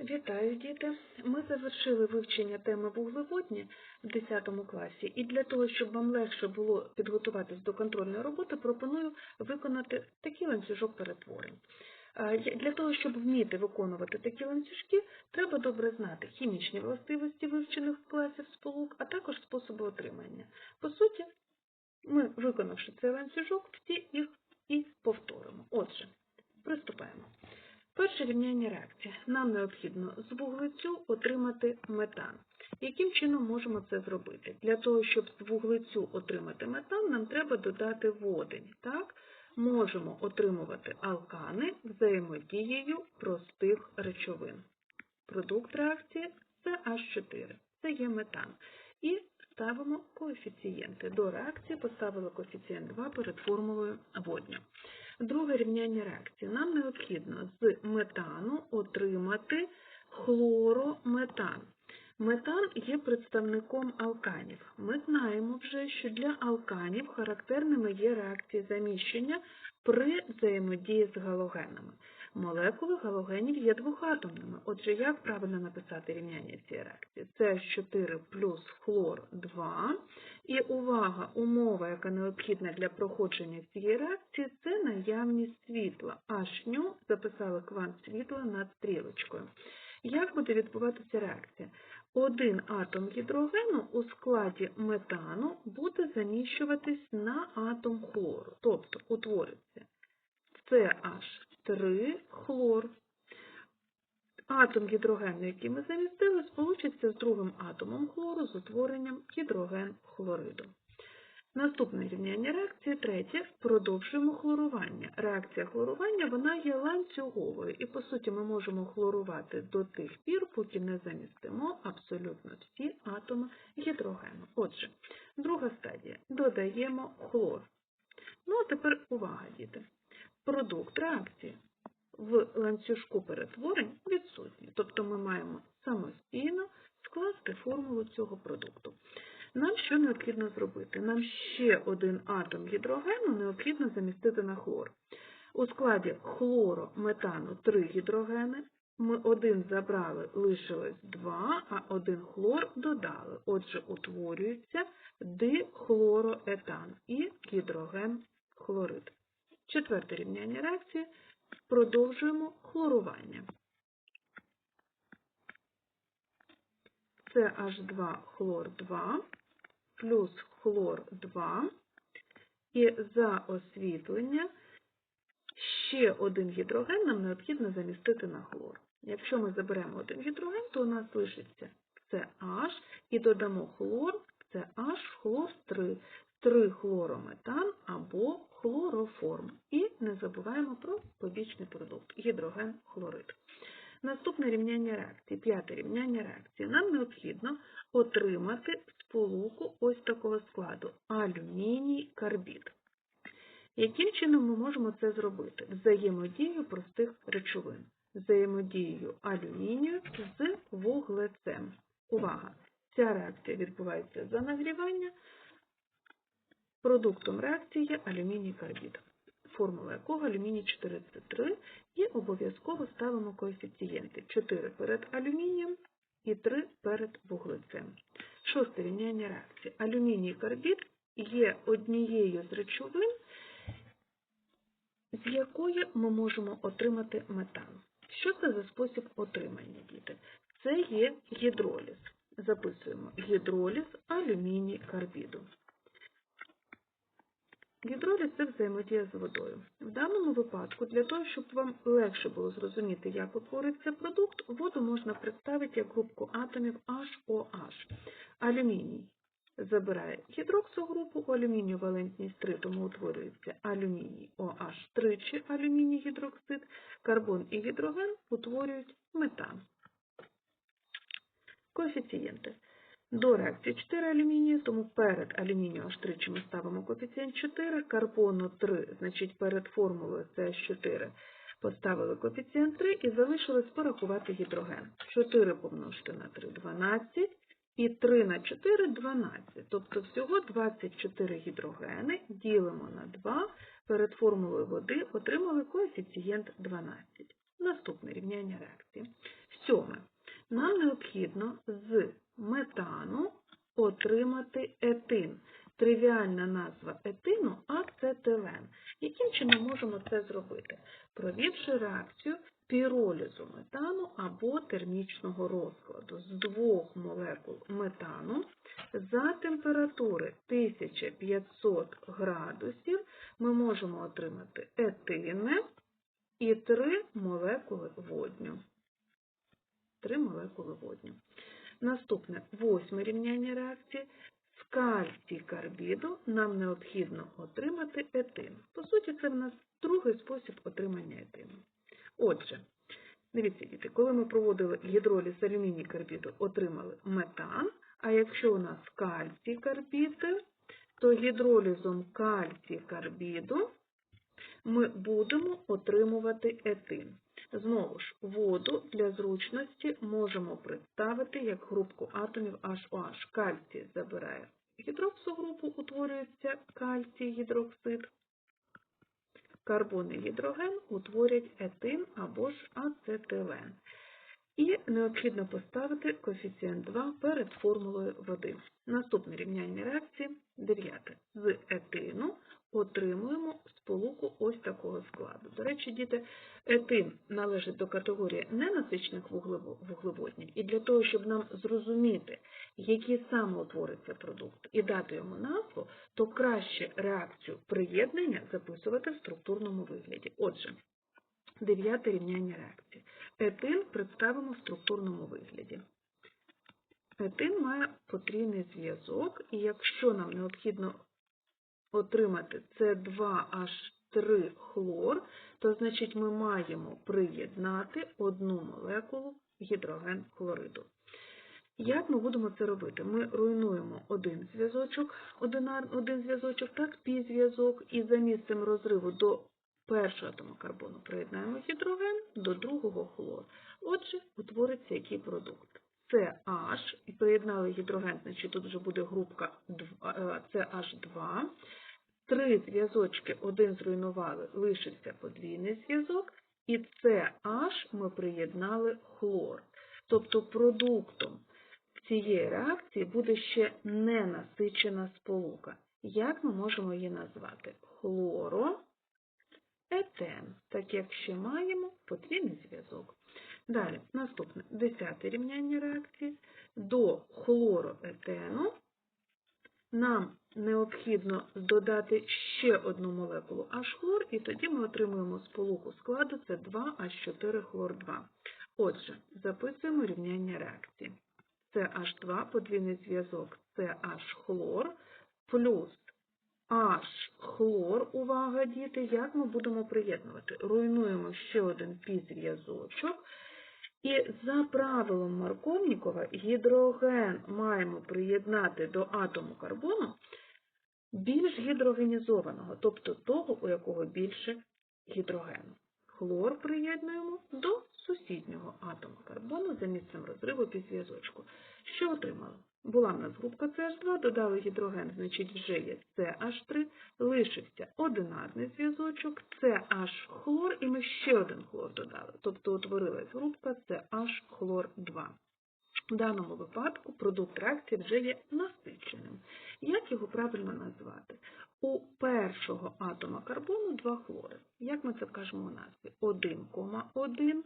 Вітаю, діти! Ми завершили вивчення теми вуглеводні в 10 класі, і для того, щоб вам легше було підготуватись до контрольної роботи, пропоную виконати такий ланцюжок перетворень. Е, Для того, щоб вміти виконувати такі ланцюжки, треба добре знати хімічні властивості вивчених класів сполук, а також способи отримання. По суті, ми, виконавши цей ланцюжок, всі їх і повторимо. Отже, приступаємо. Перше рівняння реакції. Нам необхідно з вуглецю отримати метан. Яким чином можемо це зробити? Для того, щоб з вуглецю отримати метан, нам треба додати водень. Так? Можемо отримувати алкани взаємодією простих речовин. Продукт реакції CH4. Це є метан. І ставимо коефіцієнти. До реакції поставили коефіцієнт 2 перед формулою водню. Друге рівняння реакції. Нам необхідно з метану отримати хлорометан. Метан є представником алканів. Ми знаємо вже, що для алканів характерними є реакції заміщення при взаємодії з галогенами. Молекули галогенів є двохатомними. Отже, як правильно написати рівняння цієї реакції? Це 4 плюс хлор 2. І увага, умова, яка необхідна для проходження цієї реакції, це наявність світла. Аж ню записали квант світла над стрілочкою. Як буде відбуватися реакція? Один атом гідрогену у складі метану буде заміщуватись на атом хлору, тобто утвориться CH3 хлор. Атом гідрогену, який ми замістили, сполучиться з другим атомом хлору з утворенням гідроген-хлориду. Наступне рівняння реакції, третє, продовжуємо хлорування. Реакція хлорування вона є ланцюговою, і по суті ми можемо хлорувати до тих пір, поки не замістимо абсолютно всі атоми гідрогену. Отже, друга стадія. Додаємо хлор. Ну, а тепер увага, діти. Продукт реакції в ланцюжку перетворень відсутній. Тобто ми маємо самостійно скласти формулу цього продукту. Нам що необхідно зробити? Нам ще один атом гідрогену необхідно замістити на хлор. У складі хлору метану 3 гідрогени. Ми один забрали, лишилось 2, а один хлор додали. Отже, утворюється дихлороетан і гідроген хлорид. Четверте рівняння реакції. Продовжуємо хлорування. Це H2 хлор 2 плюс хлор 2. І за освітлення ще один гідроген нам необхідно замістити на хлор. Якщо ми заберемо один гідроген, то у нас лишиться CH і додамо хлор, CH, хлор 3, 3 хлорометан або хлороформ. І не забуваємо про побічний продукт гідроген хлорид. Наступне рівняння реакції, п'яте рівняння реакції. Нам необхідно отримати сполуку ось такого складу алюміній карбід. Яким чином ми можемо це зробити? Взаємодією простих речовин. Взаємодією алюмінію з вуглецем. Увага! Ця реакція відбувається за нагрівання. Продуктом реакції є алюміній карбід, формула якого алюміній 4С3, і обов'язково ставимо коефіцієнти 4 перед алюмінієм і 3 перед вуглецем. Шосте рівняння реакції. Алюміній карбід є однією з речовин, з якої ми можемо отримати метан. Що це за спосіб отримання, діти? Це є гідроліз. Записуємо гідроліз алюміній карбіду. Гідроліз – це взаємодія з водою. В даному випадку, для того, щоб вам легше було зрозуміти, як утвориться продукт, воду можна представити як групку атомів HOH. Алюміній забирає гідроксогрупу, у алюмінію валентність 3, тому утворюється алюміній OH тричі алюміній гідроксид, карбон і гідроген утворюють метан. Коефіцієнти. До реакції 4 алюмінію, тому перед алюмінію аж тричі ми ставимо коефіцієнт 4, карбону 3, значить перед формулою CH4 поставили коефіцієнт 3 і залишилось порахувати гідроген. 4 помножити на 3 – 12, і 3 на 4 – 12. Тобто всього 24 гідрогени ділимо на 2, перед формулою води отримали коефіцієнт 12. Наступне рівняння реакції. Сьоме. Нам необхідно з метану отримати етин. Тривіальна назва етину ацетилен. Яким чином можемо це зробити? Провівши реакцію піролізу метану або термічного розкладу з двох молекул метану за температури 1500 градусів ми можемо отримати етини і три молекули водню. Три молекули водню. Наступне восьме рівняння реакції. З кальцій карбіду нам необхідно отримати етин. По суті, це в нас другий спосіб отримання етину. Отже, дивіться, діти, коли ми проводили гідроліз алюміній карбіду, отримали метан, а якщо у нас кальцій карбід, то гідролізом кальцій карбіду ми будемо отримувати етин. Знову ж, воду для зручності можемо представити як групку атомів HOH. Кальцій забирає гідроксогрупу, утворюється кальцій гідроксид. Карбон і гідроген утворять етин або ж ацетилен. І необхідно поставити коефіцієнт 2 перед формулою води. Наступне рівняння реакції 9. З етину отримуємо сполуку ось такого складу. До речі, діти, етин належить до категорії ненасичних вуглеводнів, і для того, щоб нам зрозуміти, який саме утвориться продукт, і дати йому назву, то краще реакцію приєднання записувати в структурному вигляді. Отже, дев'яте рівняння реакції. Етин представимо в структурному вигляді. Етин має потрійний зв'язок, і якщо нам необхідно отримати С2H3 хлор, то значить ми маємо приєднати одну молекулу гідроген хлориду. Як ми будемо це робити? Ми руйнуємо один зв'язочок, один, зв'язочок, так, пі-зв'язок, і за місцем розриву до першого атому карбону приєднаємо гідроген, до другого хлор. Отже, утвориться який продукт. CH, і приєднали гідроген, значить тут вже буде групка CH2. Три зв'язочки один зруйнували, лишився подвійний зв'язок, і CH ми приєднали хлор. Тобто продуктом цієї реакції буде ще ненасичена сполука. Як ми можемо її назвати? Хлороетен, так як ще маємо подвійний зв'язок. Далі, наступне десяте рівняння реакції. До хлороетену нам необхідно додати ще одну молекулу H-хлор, і тоді ми отримуємо сполуку складу це 2H4 хлор 2. Отже, записуємо рівняння реакції. Це H2, подвійний зв'язок, це H-хлор, плюс H-хлор, увага, діти, як ми будемо приєднувати? Руйнуємо ще один пізв'язочок. І за правилом Марковнікова гідроген маємо приєднати до атому карбону більш гідрогенізованого, тобто того, у якого більше гідрогену. Хлор приєднуємо до сусіднього атому карбону за місцем розриву під зв'язочку. Що отримали? Була в нас групка CH2, додали гідроген, значить вже є CH3, лишився одинарний зв'язочок, CH хлор, і ми ще один хлор додали. Тобто утворилась групка CH хлор 2. В даному випадку продукт реакції вже є насиченим. Як його правильно назвати? У першого атома карбону два хлори. Як ми це вкажемо у назві? 1,1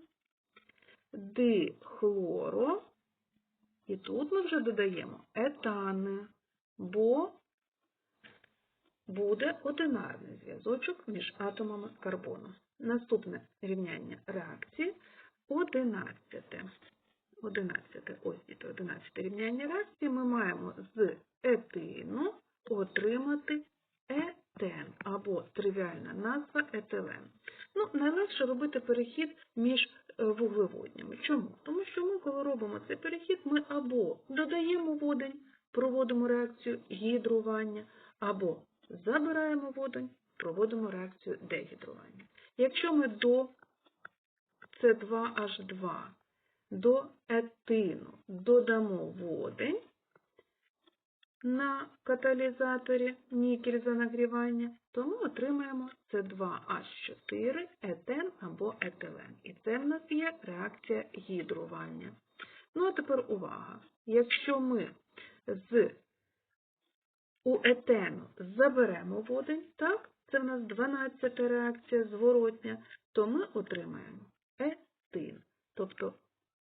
дихлоро і тут ми вже додаємо етани, бо буде одинарний зв'язочок між атомами карбону. Наступне рівняння реакції 11. 11. Ось діти, 11 рівняння реакції ми маємо з етину отримати етен або тривіальна назва етилен. Ну, Найлегше робити перехід між Е, вуглеводнями. Чому? Тому що ми, коли робимо цей перехід, ми або додаємо водень, проводимо реакцію гідрування, або забираємо водень, проводимо реакцію дегідрування. Якщо ми до С2H2 до етину додамо водень на каталізаторі нікель за нагрівання, то ми отримаємо С2H4 етен або етилен. І це в нас є реакція гідрування. Ну, а тепер увага. Якщо ми з у етену заберемо водень, так, це в нас 12 реакція зворотня, то ми отримаємо етин. Тобто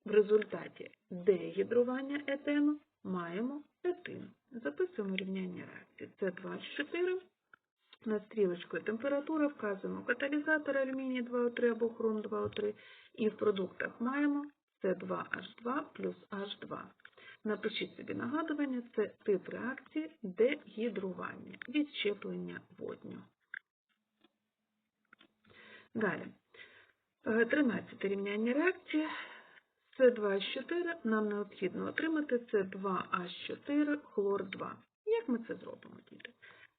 в результаті дегідрування етену маємо етин. Записуємо рівняння реакції. Це 2 з 4. Над стрілочкою температура вказуємо каталізатор алюміній 2О3 або хром 2О3. І в продуктах маємо С2H2 плюс H2. Напишіть собі нагадування, це тип реакції дегідрування, відщеплення водню. Далі. 13 рівняння реакції. С2H4 нам необхідно отримати С2H4 хлор 2. Як ми це зробимо, діти?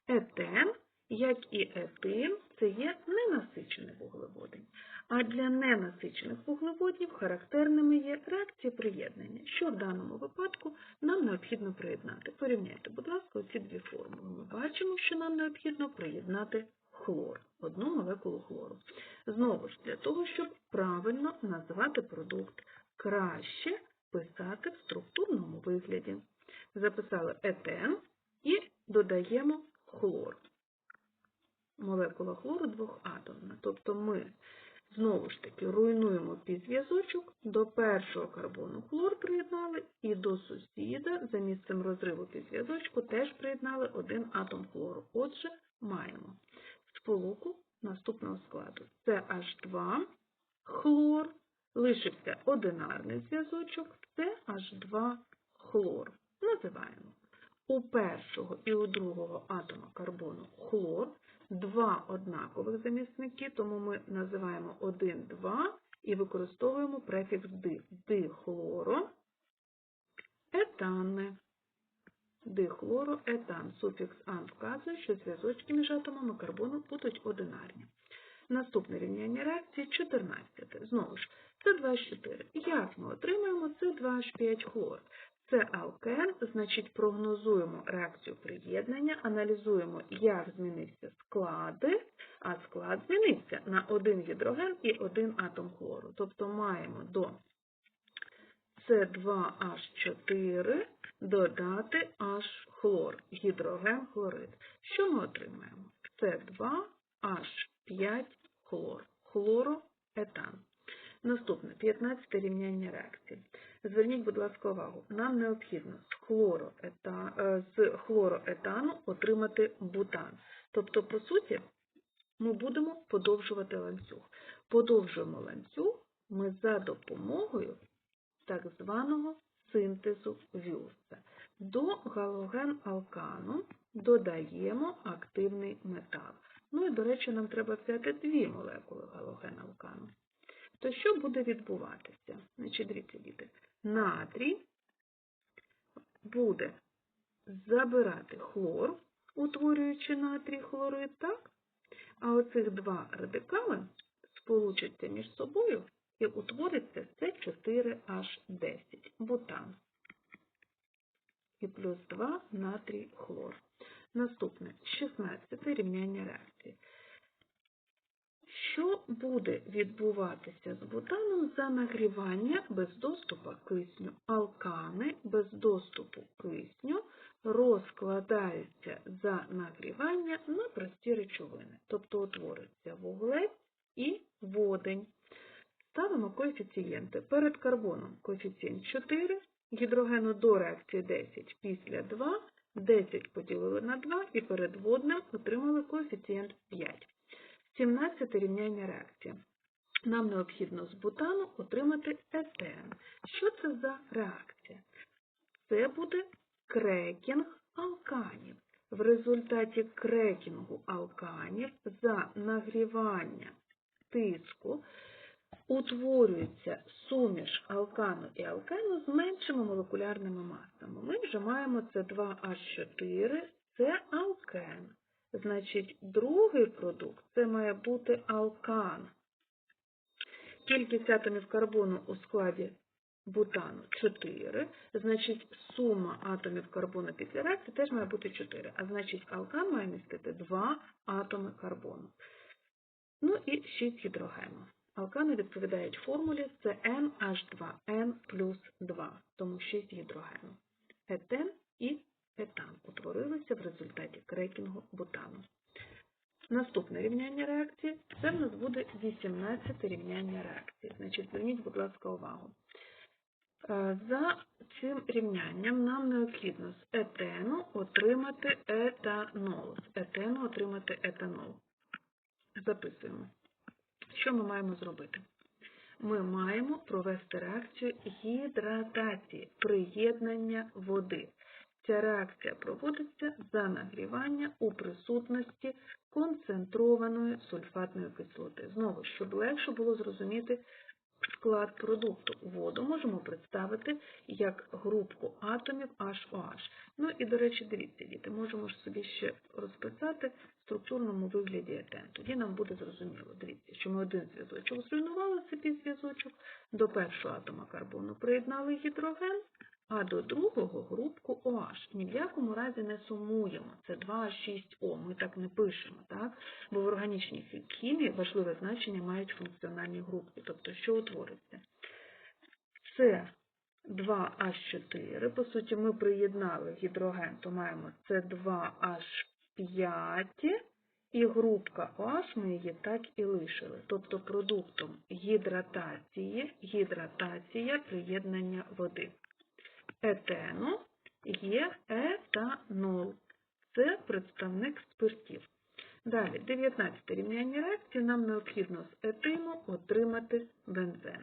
Етен, як і етин, це є ненасичений вуглеводень. А для ненасичених вуглеводнів характерними є реакції приєднання, що в даному випадку нам необхідно приєднати. Порівняйте, будь ласка, оці дві формули. Ми бачимо, що нам необхідно приєднати хлор, одну молекулу хлору. Знову ж, для того, щоб правильно назвати продукт, краще писати в структурному вигляді. Записали етен і додаємо хлор. Молекула хлору двохатомна. Тобто ми знову ж таки руйнуємо підзв'язочок, до першого карбону хлор приєднали, і до сусіда за місцем розриву підзв'язочку теж приєднали один атом хлору. Отже, маємо сполуку наступного складу. Це H2 хлор, лишився зв'язочок, це H2 хлор. Називаємо. У першого і у другого атома карбону хлор, два однакових замісники, тому ми називаємо 1, 2 і використовуємо префікс ди. Дихлоро, етане. Дихлороетан. Суфікс ан вказує, що зв'язочки між атомами карбону будуть одинарні. Наступне рівняння реакції 14. Знову ж, це 2 4. Як ми отримаємо це 2H5 хлор? Це алкен, значить прогнозуємо реакцію приєднання, аналізуємо, як змінився склади, а склад змінився на один гідроген і один атом хлору. Тобто маємо до С2H4 додати H хлор, гідроген хлорид. Що ми отримаємо? С2H5 хлор, хлороетан. Наступне 15 рівняння реакції. Зверніть, будь ласка, увагу. Нам необхідно з, хлороета... е, з хлороетану отримати бутан. Тобто, по суті, ми будемо подовжувати ланцюг. Подовжуємо ланцюг ми за допомогою так званого синтезу Вюлса. До галоген-алкану додаємо активний метал. Ну і, до речі, нам треба взяти дві молекули галоген-алкану. То що буде відбуватися? Значить, дивіться, діти, натрій буде забирати хлор, утворюючи натрій хлорид, так? А оцих два радикали сполучаться між собою і утвориться С4H10, бутан. І плюс 2 натрій хлор. Наступне 16 рівняння реакції. Що буде відбуватися з бутаном за нагрівання без доступу кисню? Алкани без доступу кисню розкладаються за нагрівання на прості речовини, тобто утвориться вуглець і водень. Ставимо коефіцієнти. Перед карбоном коефіцієнт 4, гідрогену до реакції 10 після 2, 10 поділили на 2 і перед водним отримали коефіцієнт 5. 17 рівняння реакції. Нам необхідно з бутану отримати етен. Що це за реакція? Це буде крекінг алканів. В результаті крекінгу алканів за нагрівання тиску утворюється суміш алкану і алкену з меншими молекулярними масами. Ми вже маємо С2H4, це алкен. Значить, другий продукт це має бути алкан. Кількість атомів карбону у складі бутану 4, значить, сума атомів карбону після реакції теж має бути 4, а значить, алкан має містити 2 атоми карбону. Ну і 6 гідрогену. алкани відповідають формулі CnH2, N плюс 2, тому 6 гідрогену. Етен і етан утворилися в результаті крекінгу бутану. Наступне рівняння реакції це в нас буде 18 рівняння реакції. Значить, зверніть, будь ласка, увагу. Е, За цим рівнянням нам необхідно з етену отримати етанол. З етену отримати етанол. Записуємо. Що ми маємо зробити? Ми маємо провести реакцію гідратації, приєднання води. Ця реакція проводиться за нагрівання у присутності концентрованої сульфатної кислоти. Знову, щоб легше було зрозуміти склад продукту. Воду можемо представити як групку атомів HOH. Ну і, до речі, дивіться, діти, можемо ж собі ще розписати в структурному вигляді етен. Тоді нам буде зрозуміло. Дивіться, що ми один зв'язочок зруйнували цей зв'язочок, до першого атома карбону приєднали гідроген, а до другого групку OH. Ні в якому разі не сумуємо. Це 2,6О. Ми так не пишемо, так? Бо в органічній хімії важливе значення мають функціональні групки. Тобто, що утвориться? Це 2H4. По суті, ми приєднали гідроген, то маємо С2H5. І групка OH ми її так і лишили. Тобто продуктом гідратації, гідратація приєднання води етену є етанол. Це представник спиртів. Далі, 19 рівняння реакції, нам необхідно з етину отримати бензен.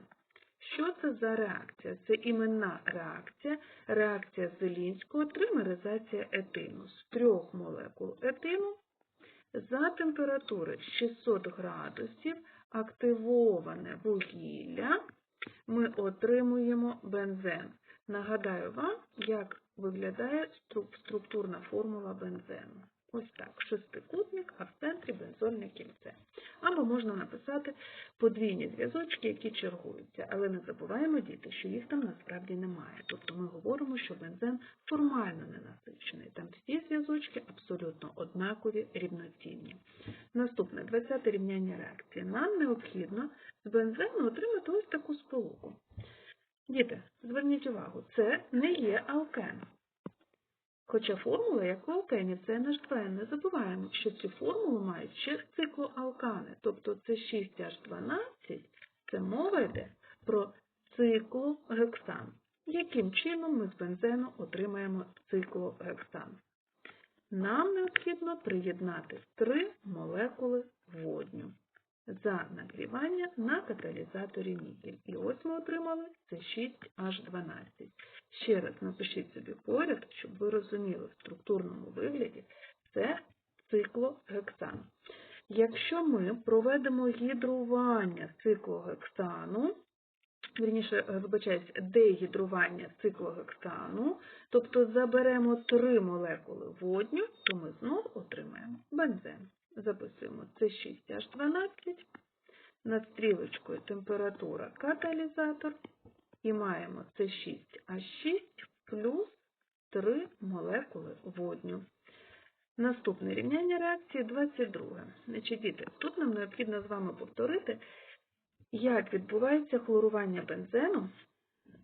Що це за реакція? Це іменна реакція, реакція Зелінського, тримеризація етину. З трьох молекул етину за температури 600 градусів активоване вугілля ми отримуємо бензен. Нагадаю вам, як виглядає структурна формула бензену. Ось так, шестикутник, а в центрі бензольне кільце. Або можна написати подвійні зв'язочки, які чергуються. Але не забуваємо, діти, що їх там насправді немає. Тобто ми говоримо, що бензен формально ненасичений. Там всі зв'язочки абсолютно однакові, рівноцінні. Наступне 20 рівняння реакції. Нам необхідно з бензену отримати ось таку сполуку. Діти, зверніть увагу, це не є алкен. Хоча формула, як у алкенів, це NH2N. Не забуваємо, що цю формулу мають ще циклоалкани. Тобто це 6H12, це мова йде про циклогексан. Яким чином ми з бензену отримаємо циклогексан? Нам необхідно приєднати три молекули водню за нагрівання на каталізаторі нікель. І ось ми отримали це 6H12. Ще раз напишіть собі поряд, щоб ви розуміли в структурному вигляді це циклогексан. Якщо ми проведемо гідрування циклогексану, Вірніше, вибачаюсь, дегідрування циклогексану, тобто заберемо три молекули водню, то ми знову отримаємо бензен. Записуємо С6H12, над стрілочкою температура каталізатор і маємо С6H6 плюс 3 молекули водню. Наступне рівняння реакції 22. Значить, діти, тут нам необхідно з вами повторити, як відбувається хлорування бензену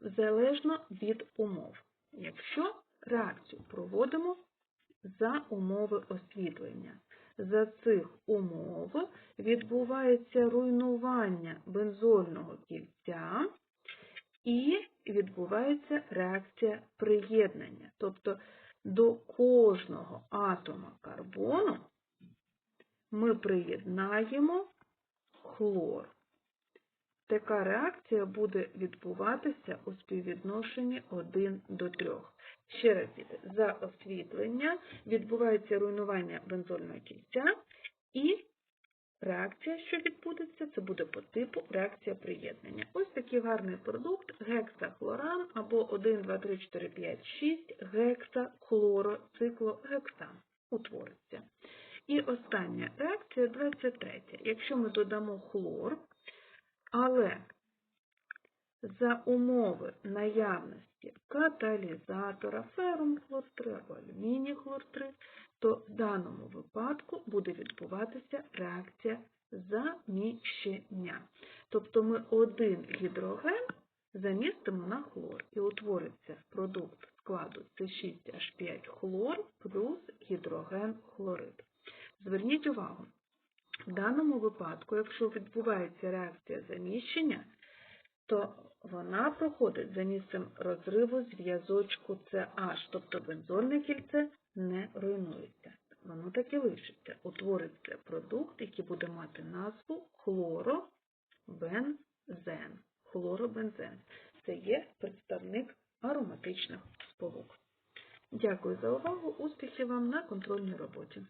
залежно від умов. Якщо реакцію проводимо за умови освітлення. За цих умов відбувається руйнування бензольного кільця і відбувається реакція приєднання. Тобто до кожного атома карбону ми приєднаємо хлор. Така реакція буде відбуватися у співвідношенні 1 до 3. Ще раз, за освітлення відбувається руйнування бензольного кільця і реакція, що відбудеться, це буде по типу реакція приєднання. Ось такий гарний продукт гексахлоран або 1, 2, 3, 4, 5, 6 гексахлороциклогексан утвориться. І остання реакція 23. Якщо ми додамо хлор, але за умови наявності каталізатора ферум хлор 3 або алюміній хлор 3, то в даному випадку буде відбуватися реакція заміщення. Тобто ми один гідроген замістимо на хлор і утвориться продукт складу С6H5 хлор плюс гідроген хлорид. Зверніть увагу, в даному випадку, якщо відбувається реакція заміщення, то вона проходить за місцем розриву зв'язочку CH, тобто бензольне кільце не руйнується. Воно так і лишиться. Утвориться продукт, який буде мати назву хлоробензен. Хлоробензен. Це є представник ароматичних сполук. Дякую за увагу. Успіхів вам на контрольній роботі.